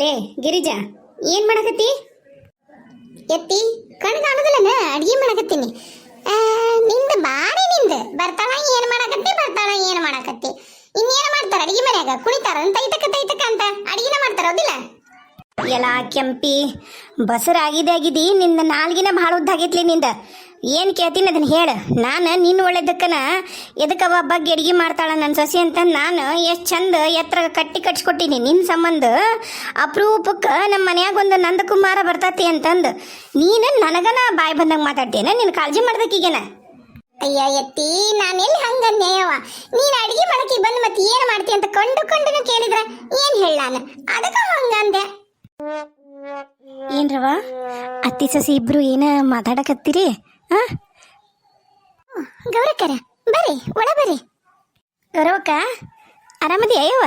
ಲೇ, ಗಿರಿಜಾ, ಏನ್ ಮಾಡಕತ್ತಿ? ಎತ್ತಿ ಕಣ್ ಕಾಣುದಿಲ್ಲನ? ಅಡ್ಗೆ ಮಾಡಕತ್ತೀನಿ. ನಿಂದ ಬಾರಿ ನಿಂದ. ಬರ್ತಾಳ, ಏನ್ ಮಾಡಕತ್ತಿ, ಬರ್ತಾಳ, ಏನ್ ಮಾಡಕತ್ತಿ. ಇನ್ನೇನ್ ಮಾಡ್ತಾರ? ಅಡಿಗೆ ಮನ್ಯಾಗ ಕುಣಿತಾರ? ತೈತಕ ತೈತಕ ಅಂತ ಅಡಿಗೆನ ಮಾಡ್ತಾರ, ಹೌದಿಲ್ಲ? ಎಲ್ಲ ಕೆಂಪಿ ಬಸರಾಗಿದೆ ಆಗಿದಿ ನಿಂದ ನಾಲ್ಗಿನ ಭಾಳ ಉದ್ದಾಗೈತ್ಲಿ ನಿಂದ. ಏನು ಕೇಳ್ತೀನಿ ಅದನ್ನ ಹೇಳ. ನಾನು ನಿನ್ನ ಒಳ್ಳೇದಕ್ಕನ ಎದಕ್ಕವ ಬಗ್ಗೆ ಅಡಿಗೆ ಮಾಡ್ತಾಳ ನನ್ನ ಸಸಿ ಅಂತ ನಾನು ಎಷ್ಟು ಚಂದ ಎತ್ತರ ಕಟ್ಟಿ ಕಟ್ಸ್ಕೊಟ್ಟಿನಿ ನಿನ್ನ ಸಂಬಂಧ. ಅಪರೂಪಕ್ಕೆ ನಮ್ಮ ಮನ್ಯಾಗ ಒಂದು ನಂದಕುಮಾರ ಬರ್ತತಿ ಅಂತಂದು. ನೀನು ನನಗನ ಬಾಯಿ ಬಂದಂಗ ಮಾತಾಡ್ತೇನೆ? ನಿನ್ನ ಕಾಳಜಿ ಮಾಡ್ದಕ್ಕೀಗೇನ ಅಯ್ಯ ಎತ್ತಿ ನಾನೆಲ್ಲಿ ಹಂಗನ್ನೇಯವ ನೀನು ಅಡಿಗೆ ಮಾಡಕ್ಕೆ ಬಂದು ಮತ್ತೆ ಏನು ಮಾಡ್ತಿ ಅಂತ ಕಂಡು ಕಂಡು ಕೇಳಿದ್ರ ಏನು ಹೇಳ ನಾನು? ಹಂಗಂದೆ ಏನ್ರವ ಅತ್ತಿ ಸಸಿ ಇಬ್ರು ಏನ ಮಾತಾಡಕತ್ತೀರಿ? ಗೌರಕ್ಕರ ಬರ್ರಿ, ಒಳ ಬರ್ರಿ. ಗೌರವಕ್ಕ, ಆರಾಮದಿ ಅಯ್ಯವ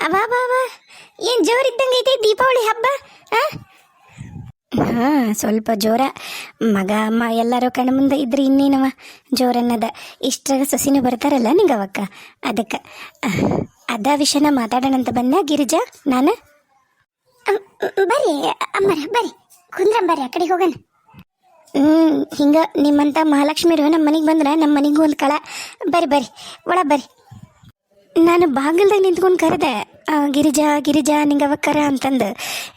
ಅವಾ ಬಾ ಏನು ಜೋರಿದ್ದಂಗೆ ಐತೆ ದೀಪಾವಳಿ ಹಬ್ಬ, ಆ? ಹಾಂ, ಸ್ವಲ್ಪ ಜೋರ. ಮಗ, ಅಮ್ಮ ಎಲ್ಲರೂ ಕಣ್ಣ ಮುಂದೆ ಇದ್ರೆ ಇನ್ನೇನವ ಜೋರನ್ನದ. ಇಷ್ಟ್ರಾಗ ಸೊಸಿನೂ ಬರ್ತಾರಲ್ಲ ನಿಂಗವಕ್ಕ? ಅದಕ್ಕೆ ಅದ ವಿಷಯನ ಮಾತಾಡೋಣಂತ ಬಂದ, ಗಿರಿಜಾ, ನಾನು? ಬರ್ರಿ, ಅಮ್ಮರ, ಬರ್ರಿ. ಕುಂದ್ರಂ ಬರ್ರಿ, ಆ ಕಡೆಗೆ ಹೋಗೋಣ. ಹಿಂಗ ನಿಮ್ಮಂತ ಮಹಾಲಕ್ಷ್ಮೀರು ನಮ್ಮ ಮನೆಗೆ ಬಂದ್ರೆ ನಮ್ಮ ಮನೆಗೂ ಒಂದು ಕಳ. ಬರ್ರಿ ಬರ್ರಿ ಒಳ ಬರ್ರಿ. ನಾನು ಬಾಗಿಲ್ದಾಗ ನಿಂತ್ಕೊಂಡು ಕರೆದೆ ಗಿರಿಜಾ ಗಿರಿಜಾ ನಿಂಗೆ ಕರ ಅಂತಂದು.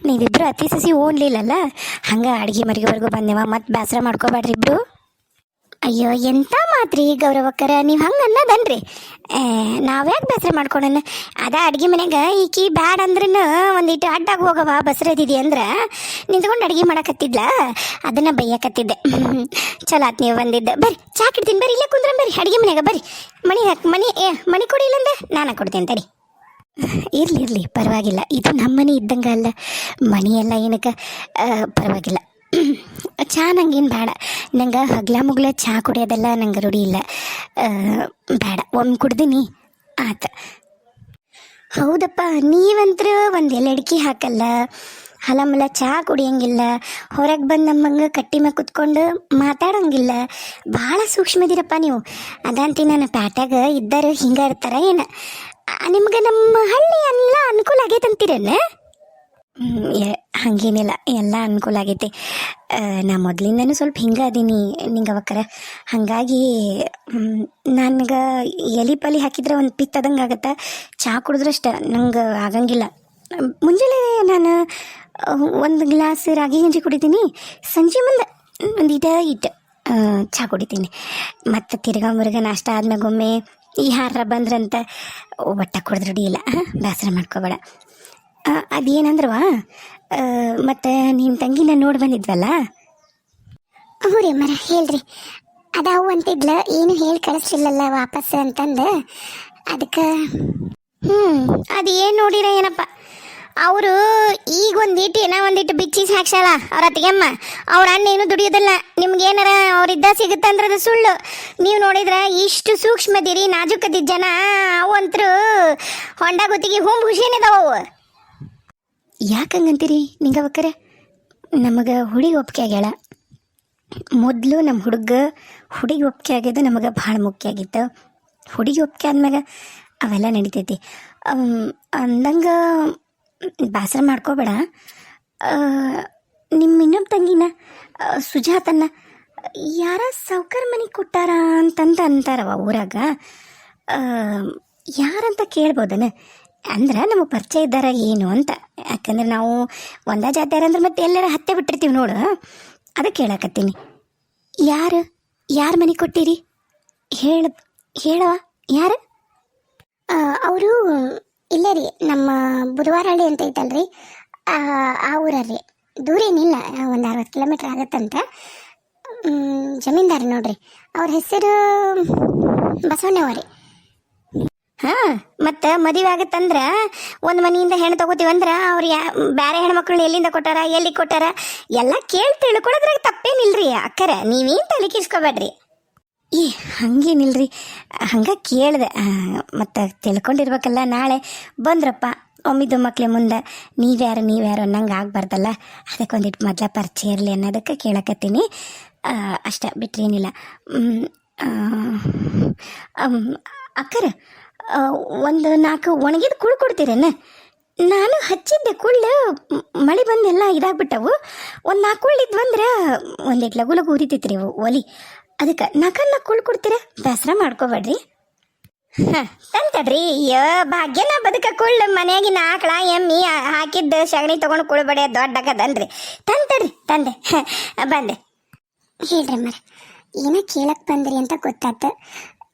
ನೀವಿಬ್ರು ಅತಿ ಸಸಿ ಓಡ್ಲಿಲ್ಲಲ್ಲ ಹಂಗೆ ಅಡ್ಗೆ ಮರಿಗೆವರೆಗೂ ಬಂದೆವ, ಮತ್ತೆ ಬೇಸರ ಮಾಡ್ಕೋಬೇಡ್ರಿ ಇಬ್ರು ಅಯ್ಯೋ, ಎಂತ ಮಾತ್ರಿ ಗೌರವಕ್ಕರ, ನೀವು ಹಂಗೆ ಅನ್ನೋದನ್ರಿ. ನಾವ್ಯಾಕೆ ಬೇಸರ ಮಾಡ್ಕೊಳಣ? ಅದ ಅಡ್ಗೆ ಮನ್ಯಾಗ ಈಕಿ ಬ್ಯಾಡ ಅಂದ್ರೂ ಒಂದಿಟ್ಟು ಅಡ್ಡಾಗಿ ಹೋಗವ ಬಸರದಿದಿ ಅಂದ್ರೆ ನಿಂತ್ಕೊಂಡು ಅಡ್ಗೆ ಮಾಡಕತ್ತಿದ್ಲ, ಅದನ್ನ ಬೈಯಕತ್ತಿದ್ದೆ. ಚಲೋ ಆತ್ ನೀವು ಬಂದಿದ್ದ. ಬರ್ರಿ, ಚಾ ಕಿಡ್ತೀನಿ ಬರ್ರಿ, ಇಲ್ಲೇ ಕುಂದ್ರ ಬರ್ರಿ, ಅಡ್ಗೆ ಮನ್ಯಾಗ ಬರ್ರಿ. ಮಣಿ ಹಾಕಿ, ಮಣಿ, ಏ, ಮಣಿ ಕೊಡಿಲ್ಲ ಅಂದೆ ನಾನು ಕೊಡ್ತೀನಿ ತಡಿ. ಇರ್ಲಿ, ಇರಲಿ, ಪರವಾಗಿಲ್ಲ. ಇದು ನಮ್ಮ ಮನೆ ಇದ್ದಂಗೆ ಅಲ್ಲ. ಮನೆಯೆಲ್ಲ ಏನಕ್ಕೆ ಪರವಾಗಿಲ್ಲ. ಚಾ ನಂಗೇನು ಬೇಡ ನಂಗೆ ಹಗ್ಲ ಮುಗ್ಲ ಚಹಾ ಕುಡಿಯೋದೆಲ್ಲ ನಂಗೆ ರೂಢಿ ಇಲ್ಲ. ಬೇಡ, ಒಮ್ಮೆ ಕುಡ್ದೀನಿ, ಆತ. ಹೌದಪ್ಪ, ನೀವಂತ್ರ ಒಂದು ಲಡ್ಕಿ ಹಾಕಲ್ಲ, ಹಲಮಲ ಚಹಾ ಕುಡಿಯಂಗಿಲ್ಲ, ಹೊರಗೆ ಬಂದು ನಮ್ಮಂಗೆ ಕಟ್ಟಿ ಮ್ಯಾಗ ಕುತ್ಕೊಂಡು ಮಾತಾಡೋಂಗಿಲ್ಲ. ಭಾಳ ಸೂಕ್ಷ್ಮದಿರಪ್ಪ ನೀವು. ಅದಂತೀ ನನ್ನ ಪ್ಯಾಟ್ಯಾಗ ಇದ್ದರು ಹಿಂಗೆ ಇರ್ತಾರ ಏನು? ನಿಮ್ಗೆ ನಮ್ಮ ಹಳ್ಳಿ ಎಲ್ಲ ಅನುಕೂಲ ಆಗೈತಂತೀರೇನ? ಹಂಗೇನಿಲ್ಲ, ಎಲ್ಲ ಅನುಕೂಲ ಆಗೈತಿ. ನಾ ಮೊದಲಿಂದನೂ ಸ್ವಲ್ಪ ಹಿಂಗೆ ಅದೀನಿ ನಿಂಗೆ ಅವಕ್ಕರ ಹಾಗಾಗಿ ನನಗೆ ಎಲೆ ಪಲಿ ಹಾಕಿದ್ರೆ ಒಂದು ಪಿತ್ತದಂಗೆ ಆಗತ್ತೆ. ಚಹಾ ಕುಡಿದ್ರಷ್ಟ, ನಂಗೆ ಆಗಂಗಿಲ್ಲ. ಮುಂಜಾನೆ ನಾನು ಒಂದು ಗ್ಲಾಸ್ ರಾಗಿ ಗಂಜಿ ಕುಡಿತೀನಿ. ಸಂಜೆ ಮುಂದೆ ಒಂದು ಇಟ ಇಟ್ಟು ಚಹಾ ಕುಡಿತೀನಿ. ಮತ್ತು ತಿರ್ಗಾ ಮುರುಗ ನಾಷ್ಟ ಆದ್ಮೇಗೊಮ್ಮೆ ಈ ಹಾರ ಬಂದ್ರಂತ ಒಟ್ಟ ಕುಡಿದ್ರೆ ಇಲ್ಲ. ಬೇಸರ ಮಾಡ್ಕೋಬೇಡ. ಅದೇನಂದ್ರವ ಮತ್ತು ನಿಮ್ಮ ತಂಗಿನ ನೋಡಿ ಬಂದಿದ್ವಲ್ಲ? ಹ್ಞೂ ರೀ ಮರ ಹೇಳ್ರಿ ಅದಾವು ಅಂತಿದ್ಲ ಏನು ಹೇಳಿ ಕಳಿಸ್ಲಿಲ್ಲಲ್ಲ ವಾಪಸ್ ಅಂತಂದು. ಅದಕ್ಕೆ ಹ್ಞೂ ಅದು ಏನು ನೋಡಿರ ಏನಪ್ಪ. ಅವರು ಈಗ ಒಂದಿಟ್ಟು ಏನೋ ಒಂದಿಟ್ಟು ಬಿಚ್ಚಿ ಸಾಕ್ಷಲ್ಲ ಅವ್ರ ಅತ್ತಿಗೆಮ್ಮ. ಅವ್ರ ಅಣ್ಣ ಏನು ದುಡಿಯೋದಿಲ್ಲ. ನಿಮ್ಗೇನಾರ ಅವ್ರಿದ್ದ ಸಿಗುತ್ತಂದ್ರೆ ಅದು ಸುಳ್ಳು. ನೀವು ನೋಡಿದ್ರೆ ಇಷ್ಟು ಸೂಕ್ಷ್ಮದಿರಿ ನಾಜುಕದಿದ್ದ ಜನ ಅವಂತರು ಹೊಂಡ ಗುತ್ತಿಗೆ ಹೂಮ್ ಖುಷಿಯೇನಿದಾವ ಅವು. ಯಾಕಂಗಂತೀರಿ ನಿಂಗವಕ್ಕರ? ನಮಗೆ ಹುಡುಗಿ ಒಪ್ಪಿಗೆ ಆಗ್ಯಾಳ. ಮೊದಲು ನಮ್ಮ ಹುಡುಗ ಹುಡುಗಿ ಒಪ್ಪಿಗೆ ಆಗ್ಯದ, ನಮಗೆ ಭಾಳ ಮುಖ್ಯ ಆಗಿತ್ತು. ಹುಡುಗಿ ಒಪ್ಪಿಗೆ ಆದ್ಮ್ಯಾಗ ಅವೆಲ್ಲ ನಡಿತೈತಿ. ಅಂದಂಗೆ ಬೇಸರ ಮಾಡ್ಕೋಬೇಡ. ನಿಮ್ಮ ಇನ್ನೊಬ್ಬ ತಂಗಿನ ಸುಜಾತನ್ನ ಯಾರ ಸೌಕರ್ ಮನೆ ಕೊಟ್ಟಾರ ಅಂತಂತ ಅಂತಾರವ ಊರಾಗ. ಯಾರಂತ ಕೇಳ್ಬೋದನ? ಅಂದ್ರೆ ನಮಗೆ ಪರಿಚಯ ಇದ್ದಾರ ಏನು ಅಂತ. ಯಾಕಂದ್ರೆ ನಾವು ಒಂದ ಜಾತ್ಯಾರ ಅಂದ್ರೆ ಮತ್ತೆ ಎಲ್ಲರ ಹತ್ತೆ ಬಿಟ್ಟಿರ್ತೀವಿ ನೋಡು. ಅದಕ್ಕೆ ಕೇಳಕತ್ತೀನಿ ಯಾರು? ಯಾರ ಮನೆ ಕೊಟ್ಟಿರಿ? ಹೇಳ ಹೇಳವ ಯಾರು? ಅವರು ಇಲ್ಲ ರೀ, ನಮ್ಮ ಬುಧವಾರಹಳ್ಳಿ ಅಂತ ಐತಲ್ರಿ. ಆ ಊರಲ್ಲಿ ದೂರ ಏನಿಲ್ಲ, ಒಂದು ಅರವತ್ತು ಕಿಲೋಮೀಟ್ರ್ ಆಗತ್ತಂತ. ಜಮೀನ್ದಾರ್ ನೋಡ್ರಿ. ಅವ್ರ ಹೆಸರು ಬಸವಣ್ಣವ್ರಿ ಹಾ, ಮತ್ತ ಮದುವೆ ಆಗತ್ತಂದ್ರ ಒಂದ್ ಮನೆಯಿಂದ ಹೆಣ್ಣು ತಗೋತೀವಂದ್ರ ಅವ್ರು ಯಾ ಬೇರೆ ಹೆಣ್ಮಕ್ಳನ್ನ ಎಲ್ಲಿಂದ ಕೊಟ್ಟಾರ ಎಲ್ಲಿ ಕೊಟ್ಟಾರ, ಎಲ್ಲ ಕೇಳಿ ತಿಳ್ಕೊಳ್ಳೋದ್ರಾಗ ತಪ್ಪೇನಿಲ್ರಿ ಅಕ್ಕರ. ನೀವೇನ್ ತಲೆ ಕಿಸ್ಕೋಬೇಡ್ರಿ ಏ, ಹಂಗೇನಿಲ್ರಿ. ಹಂಗ ಕೇಳ್ದೆ. ಮತ್ತು ತಿಳ್ಕೊಂಡಿರ್ಬೇಕಲ್ಲ ನಾಳೆ. ಬಂದ್ರಪ್ಪ, ಒಮ್ಮಿದ್ದು ಮಕ್ಳ ಮುಂದೆ. ನೀವ್ಯಾರು ನೀವ್ಯಾರು ಅನ್ನಂಗೆ ಆಗ್ಬಾರ್ದಲ್ಲ. ಅದಕ್ಕೆ ಒಂದಿಟ್ಟು ಮೊದಲ ಪರಿಚಯ ಇರಲಿ ಅನ್ನೋದಕ್ಕೆ ಕೇಳಕತ್ತೀನಿ. ಅಷ್ಟ ಬಿಟ್ರೇನಿಲ್ಲ. ಅಕ್ಕರ ಒಂದು ನಾಲ್ಕು ಒಣಗಿದ ಕುಳು ಕೊಡ್ತೀರೇನು? ನಾನು ಹಚ್ಚಿದ್ದೆ ಕುಳ್ಳು ಮಳೆ ಬಂದೆಲ್ಲ ಇದಾಗ್ಬಿಟ್ಟವು. ಒಂದು ನಾಲ್ಕು ಕುಳ್ಳು ಇದ್ವಂದ್ರೆ ಒಂದು ಒಂದಿಟ್ಟು ಲಗು ಲಗು ಉರಿತೈತ್ರಿ ಒಲಿ. ಅದಕ್ಕೆ ನಾಲ್ಕನ್ನ ಕುಳ್ಳು ಕೊಡ್ತೀರ? ಬೇಸರ ಮಾಡ್ಕೋಬೇಡ್ರಿ. ಹಾಂ, ತಂತಡ್ರಿ, ಅಯ್ಯೋ, ಭಾಗ್ಯನ ಬದುಕ ಕುಳ್ಳು ಮನೆಯಾಗಿನ ಆಕಳ ಎಮ್ಮಿ ಹಾಕಿದ್ದ ಸಗಣಿ ತೊಗೊಂಡು ಕುಳ್ಬಡೆ ದೊಡ್ಡಕದಲ್ರಿ ತಂತಡ್ರಿ, ತಂದೆ ಬಂದೆ. ಹೇಳ್ರಿ ಮರ ಏನೋ ಕೇಳಕ್ಕೆ ಬಂದ್ರಿ ಅಂತ ಗೊತ್ತಾತ.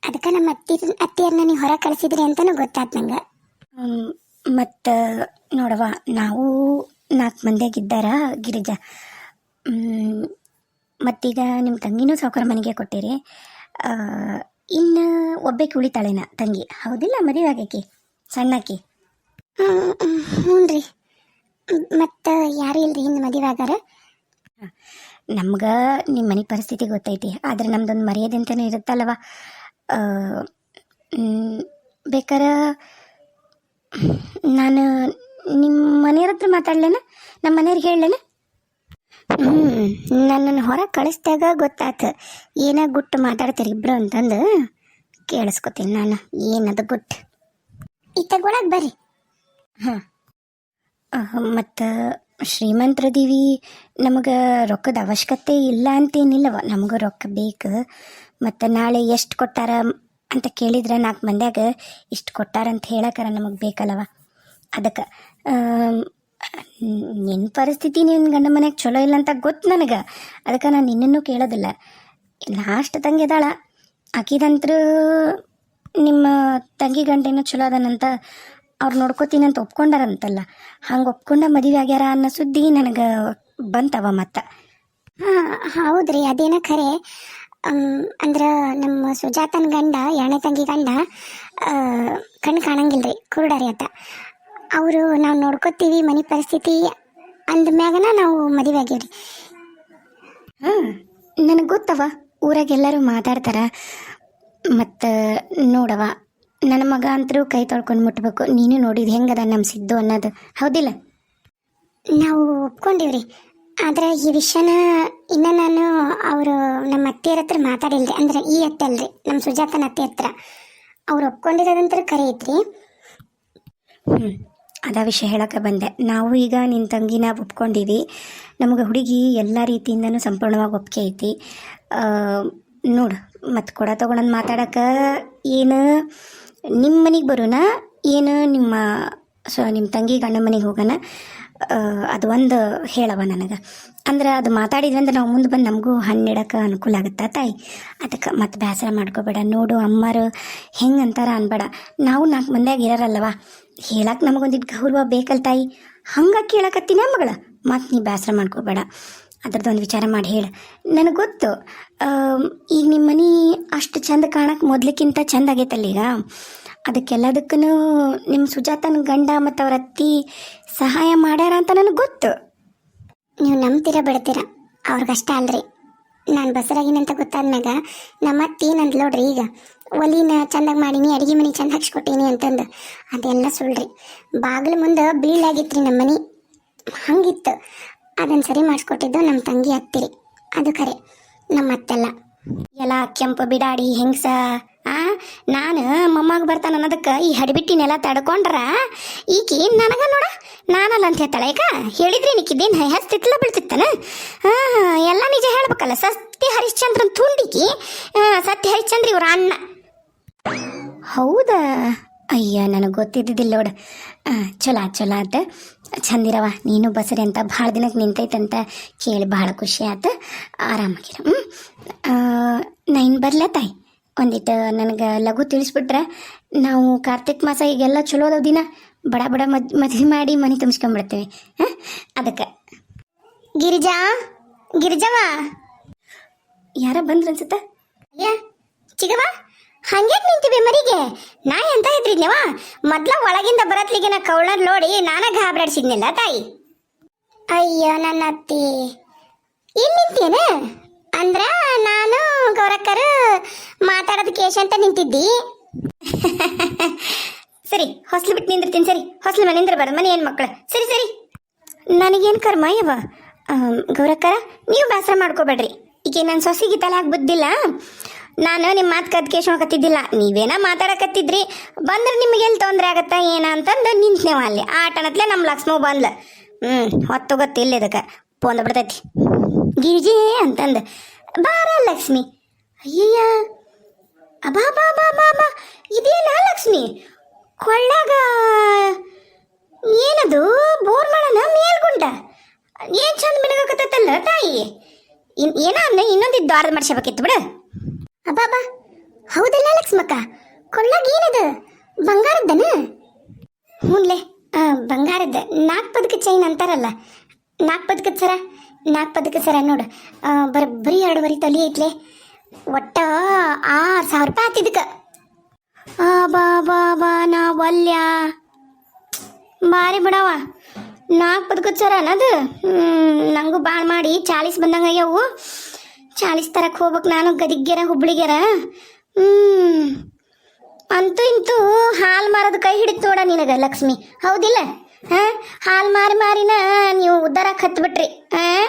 ಅದಕ್ಕೆ ನಮ್ಮ ಅತ್ತಿ ಅತ್ತಿಯರ್ನ ನೀವು ಹೊರ ಕಳಿಸಿದ್ರಿ ಅಂತಾನು ಗೊತ್ತಾಯ್ತು ನಂಗೆ. ಮತ್ತು ನೋಡವ್ವ ನಾವು ನಾಲ್ಕು ಮಂದಿಯಾಗಿದ್ದಾರ ಗಿರಿಜಾ? ಮತ್ತೀಗ ನಿಮ್ಮ ತಂಗಿನೂ ಸಾವುಕಾರ ಮನೆಗೆ ಕೊಟ್ಟಿರಿ. ಇನ್ನು ಒಬ್ಬಕ್ಕೆ ಉಳಿತಾಳೆನ ತಂಗಿ? ಹೌದಿಲ್ಲ ಮದುವೆ ಆಗೈಕಿ ಸಣ್ಣಕ್ಕಿ ಹ್ಞೂ ರೀ ಮತ್ತು ಯಾರು ಇಲ್ರಿ ಇನ್ನು ಮದುವೆ ಆಗಾರ? ನಮ್ಗೆ ನಿಮ್ಮ ಮನೆ ಪರಿಸ್ಥಿತಿ ಗೊತ್ತೈತಿ ಆದರೆ ನಮ್ದೊಂದು ಮರ್ಯಾದೆ ಅಂತಲೂ ಇರುತ್ತಲ್ವ ಮ್, ಬೇಕಾರ ನಾನು ನಿಮ್ಮ ಮನೆಯವ್ರ ಹತ್ರ ಮಾತಾಡ್ಲೇನ? ನಮ್ಮ ಮನೆಯವ್ರಿಗೆ ಹೇಳಲೇನ? ಹ್ಞೂ ನನ್ನನ್ನು ಹೊರಗೆ ಕಳಿಸ್ದಾಗ ಗೊತ್ತಾತು ಏನೇ ಗುಟ್ಟು ಮಾತಾಡ್ತೀರಿ ಇಬ್ರು ಅಂತಂದು ಕೇಳಿಸ್ಕೊತೀನಿ ನಾನು. ಏನದು ಗುಟ್ಟು? ಇತ್ತಗೊಳಗೆ ಬರ್ರಿ. ಮತ್ತು ಶ್ರೀಮಂತರದೀವಿ, ನಮಗೆ ರೊಕ್ಕದ ಅವಶ್ಯಕತೆ ಇಲ್ಲ ಅಂತೇನಿಲ್ಲವ. ನಮಗೆ ರೊಕ್ಕ ಬೇಕು. ಮತ್ತು ನಾಳೆ ಎಷ್ಟು ಕೊಟ್ಟಾರ ಅಂತ ಕೇಳಿದ್ರೆ ನಾಲ್ಕು ಮಂದ್ಯಾಗ ಇಷ್ಟು ಕೊಟ್ಟಾರ ಅಂತ ಹೇಳಕ್ಕಾರ ನಮಗೆ ಬೇಕಲ್ಲವ. ಅದಕ್ಕೆ ನಿನ್ನ ಪರಿಸ್ಥಿತಿ ನಿನ್ನ ಗಂಡ ಮನೆಗೆ ಚಲೋ ಇಲ್ಲ ಅಂತ ಗೊತ್ತು ನನಗೆ. ಅದಕ್ಕೆ ನಾನು ನಿನ್ನನ್ನು ಕೇಳೋದಿಲ್ಲ. ಲಾಸ್ಟ್ ತಂಗಿ ಇದಾಳ ಆಕಿದಂತ್ರೂ ನಿಮ್ಮ ತಂಗಿ ಗಂಟೇನೋ ಚಲೋ ಅದಾನಂತ ಅವ್ರು ನೋಡ್ಕೋತೀನಿ ಅಂತ ಒಪ್ಕೊಂಡಾರಂತಲ್ಲ? ಹಂಗೆ ಒಪ್ಕೊಂಡ ಮದುವೆ ಆಗ್ಯಾರ ಅನ್ನೋ ಸುದ್ದಿ ನನಗೆ ಬಂತವ ಮತ್ತೆ. ಹಾಂ ಹೌದ್ರಿ ಅದೇನ ಖರೆ. ಅಂದ್ರೆ ನಮ್ಮ ಸುಜಾತನ ಗಂಡ ಎರಡನೇ ತಂಗಿ ಗಂಡ ಕಣ್ಣು ಕಾಣಂಗಿಲ್ರಿ ಕುರುಡರಿ ಅಂತ. ಅವರು ನಾವು ನೋಡ್ಕೋತೀವಿ ಮನೆ ಪರಿಸ್ಥಿತಿ ಅಂದ ಮ್ಯಾಗನ ನಾವು ಮದುವೆ ಆಗೀವ್ರಿ ಹಾಂ ನನಗೆ ಗೊತ್ತವ ಊರಾಗೆಲ್ಲರೂ ಮಾತಾಡ್ತಾರ. ಮತ್ತು ನೋಡವ. ನನ್ನ ಮಗ ಅಂತರೂ ಕೈ ತೊಳ್ಕೊಂಡು ಮುಟ್ಬೇಕು. ನೀನು ನೋಡಿದ ಹೆಂಗದ ನಮ್ಮ ಸಿದ್ದು ಅನ್ನೋದು. ಹೌದಿಲ್ಲ? ನಾವು ಒಪ್ಕೊಂಡಿವ್ರಿ. ಆದ್ರೆ ಈ ವಿಷಯನ ಇನ್ನ ನಾನು ಅವರು ನಮ್ಮ ಅತ್ತೆಯರ ಹತ್ರ ಮಾತಾಡಿಲ್ರಿ. ಅಂದ್ರೆ ಈ ಅತ್ತೆ ಅಲ್ರಿ ನಮ್ಮ ಸುಜಾತನ ಅತ್ತೆ ಹತ್ರ. ಅವ್ರು ಒಪ್ಕೊಂಡಿರೋದಂತರ ಕರೆ ಐತ್ರಿ. ಹ್ಞೂ ಅದ ವಿಷಯ ಹೇಳಕ ಬಂದೆ. ನಾವು ಈಗ ನಿನ್ನ ತಂಗಿನ ಒಪ್ಕೊಂಡಿವಿ. ನಮಗೆ ಹುಡುಗಿ ಎಲ್ಲ ರೀತಿಯಿಂದನೂ ಸಂಪೂರ್ಣವಾಗಿ ಒಪ್ಪಿಗೆ ಐತಿ. ನೋಡು ಮತ್ತು ಕೊಡ ತೊಗೊಂಡು ಮಾತಾಡಕ ಏನು ನಿಮ್ಮ ಮನೆಗೆ ಬರೋಣ, ಏನು ನಿಮ್ಮ, ಸೊ ನಿಮ್ಮ ತಂಗಿ ಗಂಡ ಮನೆಗೆ ಹೋಗೋಣ. ಅದು ಒಂದು ಹೇಳವ ನನಗೆ. ಅಂದ್ರೆ ಅದು ಮಾತಾಡಿದ್ವಿ ಅಂದ್ರೆ ನಾವು ಮುಂದೆ ಬಂದು ನಮಗೂ ಹಣ್ಣಿಡಕ್ಕೆ ಅನುಕೂಲ ಆಗುತ್ತಾ ತಾಯಿ. ಅದಕ್ಕೆ ಮತ್ತೆ ಬೇಸರ ಮಾಡ್ಕೋಬೇಡ, ನೋಡು ಅಮ್ಮರು ಹೆಂಗೆ ಅಂತಾರ ಅನ್ಬೇಡ. ನಾವು ನಾಲ್ಕು ಮಂದಿಯಾಗ ಇರಲ್ಲವ ಹೇಳಕ್ಕೆ ನಮಗೊಂದಿಟ್ಟು ಗೌರವ ಬೇಕಲ್ಲ ತಾಯಿ. ಹಂಗೆ ಕೇಳಕತ್ತೀನಿ ಮಗಳ. ಮತ್ತೆ ನೀ ಬೇಸರ ಮಾಡ್ಕೋಬೇಡ. ಅದ್ರದ್ದೊಂದು ವಿಚಾರ ಮಾಡಿ ಹೇಳು. ನನಗೆ ಗೊತ್ತು. ಈಗ ನಿಮ್ಮ ಮನೆ ಅಷ್ಟು ಚಂದ ಕಾಣಕ್ಕೆ ಮೊದಲಕ್ಕಿಂತ ಚಂದ ಆಗೈತಲ್ಲ ಈಗ? ಅದಕ್ಕೆಲ್ಲದಕ್ಕೂ ನಿಮ್ಮ ಸುಜಾತನ ಗಂಡ ಮತ್ತು ಅವರ ಅತ್ತಿ ಸಹಾಯ ಮಾಡ್ಯಾರ ಅಂತ ನನಗೆ ಗೊತ್ತು. ನೀವು ನಂಬ್ತೀರ ಬಿಡ್ತೀರ? ಅವ್ರಿಗಷ್ಟ ಅಲ್ರಿ. ನಾನು ಬಸರಾಗಿನಂತ ಗೊತ್ತಾದ್ಮ್ಯಾಗ ನಮ್ಮ ಅತ್ತಿ ನಂದು ನೋಡ್ರಿ ಈಗ ಒಲಿನ ಚಂದಾಗಿ ಮಾಡೀನಿ, ಅಡುಗೆ ಮನೆ ಚಂದ ಹಾಕ್ಸ್ಕೊಟ್ಟೀನಿ ಅಂತಂದು. ಅದೆಲ್ಲ ಸುಳ್ರಿ. ಬಾಗಿಲು ಮುಂದೆ ಬೀಳಾಗಿತ್ತು ರೀ ನಮ್ಮ ಮನೆ. ಹಂಗಿತ್ತು. ಅದನ್ನು ಸರಿ ಮಾಡಿಸ್ಕೊಟ್ಟಿದ್ದು ನಮ್ಮ ತಂಗಿ ಅತ್ತಿರಿ. ಅದು ಖರೆ. ನಮ್ಮ ಅತ್ತೆಲ್ಲ. ಎಲ್ಲ ಕೆಂಪು ಬಿಡಾಡಿ ಹೆಂಗ್ಸ? ಆ, ನಾನು ಮೊಮ್ಮಗ ಬರ್ತಾನ ಅನ್ನೋದಕ್ಕೆ ಈ ಹಡಿಬಿಟ್ಟಿನೆಲ್ಲ ತಡ್ಕೊಂಡ್ರ? ಈಕಿ ನನಗ ನೋಡ, ನಾನಲ್ಲ ಅಂತ ಹೇಳ್ತಾಳೆ. ಈಗ ಹೇಳಿದ್ರೆ ನಿಕ್ಕಿದ್ದೇನು ಹಸ್ತಿತ್ಲ ಬೀಳ್ತಿತ್ತನ? ಎಲ್ಲ ನಿಜ ಹೇಳ್ಬೇಕಲ್ಲ. ಸತ್ಯ ಹರಿಶ್ಚಂದ್ರನ್ ತುಂಡಿಕಿ ಸತ್ಯ ಹರಿಶ್ಚಂದ್ರ ಇವ್ರ ಅಣ್ಣ. ಹೌದಾ? ಅಯ್ಯ, ನನಗೆ ಗೊತ್ತಿದ್ದಿಲ್ಲ ನೋಡ. ಚಲೋ ಚಲೋ ಆತ. ಚಂದಿರವ ನೀನು ಬಸರಿ ಅಂತ ಭಾಳ ದಿನಕ್ಕೆ ನಿಂತೈತಂತ ಕೇಳಿ ಭಾಳ ಖುಷಿ ಆಯ್ತು ಆರಾಮಾಗಿರ. ಹ್ಞೂ ನೈನ್ ಇನ್ನು ಬರ್ಲ ತಾಯಿ. ಒಂದಿಟ್ಟು ನನಗೆ ಲಘು ತಿಳಿಸ್ಬಿಟ್ರೆ, ನಾವು ಕಾರ್ತಿಕ್ ಮಾಸ ಈಗೆಲ್ಲ ಚಲೋ ಅದಾವ ದಿನ. ಬಡ ಬಡ ಮದ್, ಮದುವೆ ಮಾಡಿ ಮನೆ ತುಂಬಿಸ್ಕೊಂಡ್ಬಿಡ್ತೀವಿ ಹಾಂ? ಅದಕ್ಕೆ. ಗಿರಿಜಾ? ಗಿರಿಜವ? ಯಾರ ಬಂದ್ರು ಅನ್ಸುತ್ತೆ? ಅಯ್ಯ ಚಿಗವ ಹಂಗ್ಯಾಕ್ ನಿಂತಿವೆ ಮರಿಗೆ? ನಾ ಎಂತ ಇದ್ರಿದ್ನವ ಮೊದ್ಲ ಒಳಗಿಂದ ಬರತ್ಲಿಗಿನ ನಾ ಕೌಳರ್ ನೋಡಿ ನಾನ ಗಾಬರಾಡ್ಸಿದ್ನಿಲ್ಲ ತಾಯಿ. ಅಯ್ಯೋ ನನ್ನ ಅತ್ತಿ ಇಲ್ಲಿ ನಿಂತೇನೆ? ಅಂದ್ರ ನಾನು ಗೌರಕ್ಕರು ಮಾತಾಡೋದು ಕೇಶ ಅಂತ ನಿಂತಿದ್ದಿ. ಸರಿ, ಹೊಸ್ಲು ಬಿಟ್ಟು ನಿಂದಿರ್ತೀನಿ, ಸರಿ. ಹೊಸ್ಲು ಮನೆ ನಿಂದಿರಬಾರ್ದು, ಮನೆ ಏನು ಮಕ್ಕಳು ಸರಿ ಸರಿ. ನನಗೇನು ಕರ್ಮ ಯವ್ವ? ಗೌರಕ್ಕರ, ನೀವು ಬೇಸರ ಮಾಡ್ಕೋಬೇಡ್ರಿ. ಈಗ ನನ್ನ ಸೊಸೆಗೆ ತಲೆ ಬುದ್ದಿಲ್ಲ ನಾನು ನಿಮ್ಮ ಮಾತು ಕದ್ ಕತ್ತಿದ್ದಿಲ್ಲ ನೀವೇನ ಮಾತಾಡಕತ್ತಿದ್ರಿ? ಬಂದ್ರೆ ನಿಮಗೆ ಎಲ್ಲಿ ತೊಂದರೆ ಆಗತ್ತಾ ಏನ ಅಂತಂದು ನಿಂತ್ನೇವ ಅಲ್ಲಿ. ಆಟನತ್ಲೆ ನಮ್ಮ ಲಕ್ಷ್ಮ ಬಂದ್ಲ. ಹ್ಞೂ ಹೊತ್ತು ಗೊತ್ತಿಲ್ಲ ಇದಕ್ಕೆ. ಪೋಂದ ಬಿಡ್ತೈತಿ ಗಿರಿಜಿ ಅಂತಂದು. ಬಾರ ಲಕ್ಷ್ಮಿ. ಅಯ್ಯಯ್ಯ. ಅಬಾ, ಬಾ ಬಾ ಬಾ ಬಾ. ಇದೇನಾ ಲಕ್ಷ್ಮಿ? ಕೊಳ್ಳಾಗ ಏನದು? ಬೋರ್ ಮಾಡೋಣ ಮೇಲ್ಗುಂಡ ಏನ್ ಚಂದ ಮಿನಗಕತ್ತಲ್ಲ ತಾಯಿ? ಇನ್ ಏನ ಅಂದ ಇನ್ನೊಂದು ದ್ವಾರದ ಮಾಡ್ಸಬೇಕಿತ್ತು ಬಿಡು. ಅಬ್ಬಾಬಾ ಹೌದಲ್ಲ ಲಕ್ಷ್ಮಕ್ಕ? ಕೊಳ್ಳಾಗ ಏನದು? ಬಂಗಾರದ್ದನ? ಹ್ಞೂನ್ಲೆ ಆ, ಬಂಗಾರದ ನಾಲ್ಕು ಪದಕ ಚೈನ್ ಅಂತಾರಲ್ಲ. ನಾಲ್ಕು ಪದಕದ ಸರ? ನಾಲ್ಕು ಪದಕದ ಸರ ನೋಡು. ಎರಡು ಎರಡುವರೆ ತೊಲಿ ಐತ್ಲೆ. ಒಟ್ಟ ಆರು ಸಾವಿರ ರೂಪಾಯಿ ಆತಿದ್ದಕ್ಕೆ ಆ ಬಾ ಬಾ ಬಾ ನಾ ಒಲ್ಯ ಬಾರಿ ಬಿಡವ ನಾಲ್ಕು ಪದಕದ ಸರ ಅನ್ನೋದು ನಂಗೂ ಭಾಳ ಮಾಡಿ ಚಾಳಿಸ್ ಬಂದಂಗೆ ಆಗ್ಯಾವು. ಚಾಳಿಸ್ ತರಕ್ಕೆ ಹೋಗ್ಬೇಕು ನಾನು, ಗದಿಗ್ಗೆರ, ಹುಬ್ಳಿಗೆರ. ಹ್ಞೂ ಅಂತೂ ಇಂತೂ ಹಾಲು ಮಾರೋದು ಕೈ ಹಿಡಿತು ನೋಡ ನಿನಗೆ, ಲಕ್ಷ್ಮಿ. ಹೌದಿಲ್ಲ? ಹಾಲ್ ಹಾಲು ಮಾರಿ ಮಾರಿನ ನೀವು ಉದ್ದಾರಕ್ಕೆ ಹತ್ಬಿಟ್ರಿ. ಹಾ?